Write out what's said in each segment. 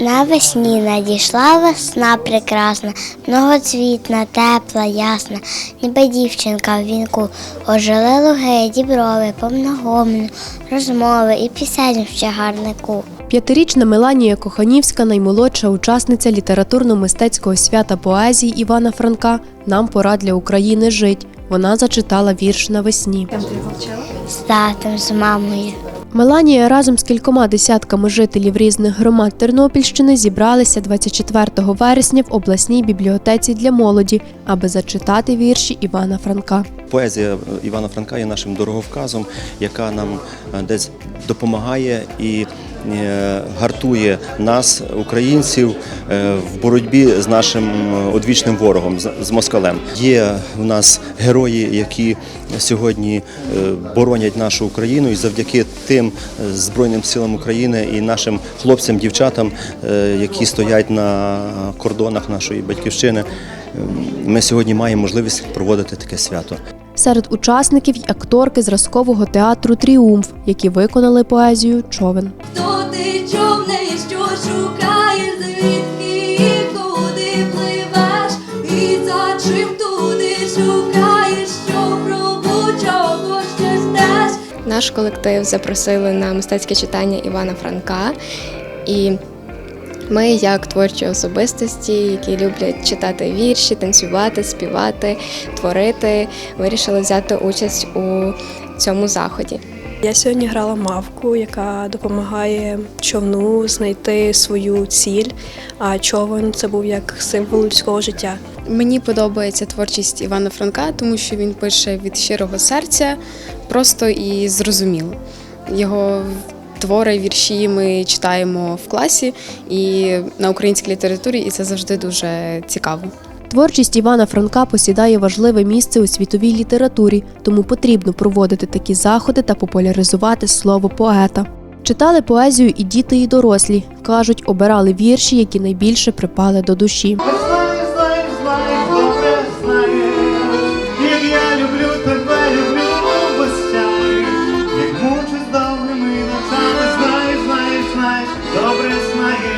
Навесні надійшла весна прекрасна, многоцвітна, тепла, ясна, ніби дівчинка в вінку, ожили луги, діброви, повногомну, розмови і пісень в чагарнику. П'ятирічна Меланія Коханівська, наймолодша учасниця літературно-мистецького свята поезії Івана Франка Нам пора для України жить. Вона зачитала вірш навесні. З татом, з мамою. Меланія разом з кількома десятками жителів різних громад Тернопільщини зібралися 24 вересня в обласній бібліотеці для молоді, аби зачитати вірші Івана Франка. Поезія Івана Франка є нашим дороговказом, яка нам е, десь допомагає і гартує нас, українців, е, в боротьбі з нашим е, одвічним ворогом, з- москалем. Є в нас герої, які сьогодні е, боронять нашу Україну, і завдяки тим е, Збройним силам України і нашим хлопцям, дівчатам, е, які стоять на кордонах нашої батьківщини. е, Ми сьогодні маємо можливість проводити таке свято. Серед учасників й акторки зразкового театру Тріумф, які виконали поезію Човен. Ти човне, що шукаєш, звідки куди пливеш, і за чим туди шукаєш, що пробу чого ще ждеш. Наш колектив запросили на мистецьке читання Івана Франка. І ми, як творчі особистості, які люблять читати вірші, танцювати, співати, творити, вирішили взяти участь у цьому заході. Я сьогодні грала мавку, яка допомагає човну знайти свою ціль. А човен це був як символ людського життя. Мені подобається творчість Івана Франка, тому що він пише від щирого серця, просто і зрозуміло. Його твори, вірші ми читаємо в класі і на українській літературі, і це завжди дуже цікаво. Творчість Івана Франка посідає важливе місце у світовій літературі, тому потрібно проводити такі заходи та популяризувати слово поета. Читали поезію і діти, і дорослі. кажуть, обирали вірші, які найбільше припали до душі. Добре знаєш,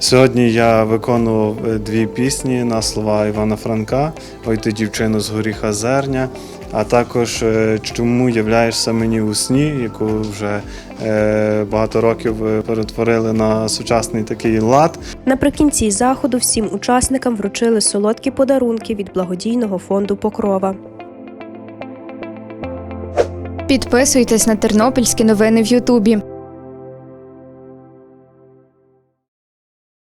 Сьогодні я виконував е, дві пісні на слова Івана Франка Ой ти дівчину з горіха зерня, а також е, Чому являєшся мені у сні, яку вже е, багато років перетворили на сучасний такий лад. Наприкінці заходу всім учасникам вручили солодкі подарунки від благодійного фонду Покрова. Підписуйтесь на тернопільські новини в Ютубі.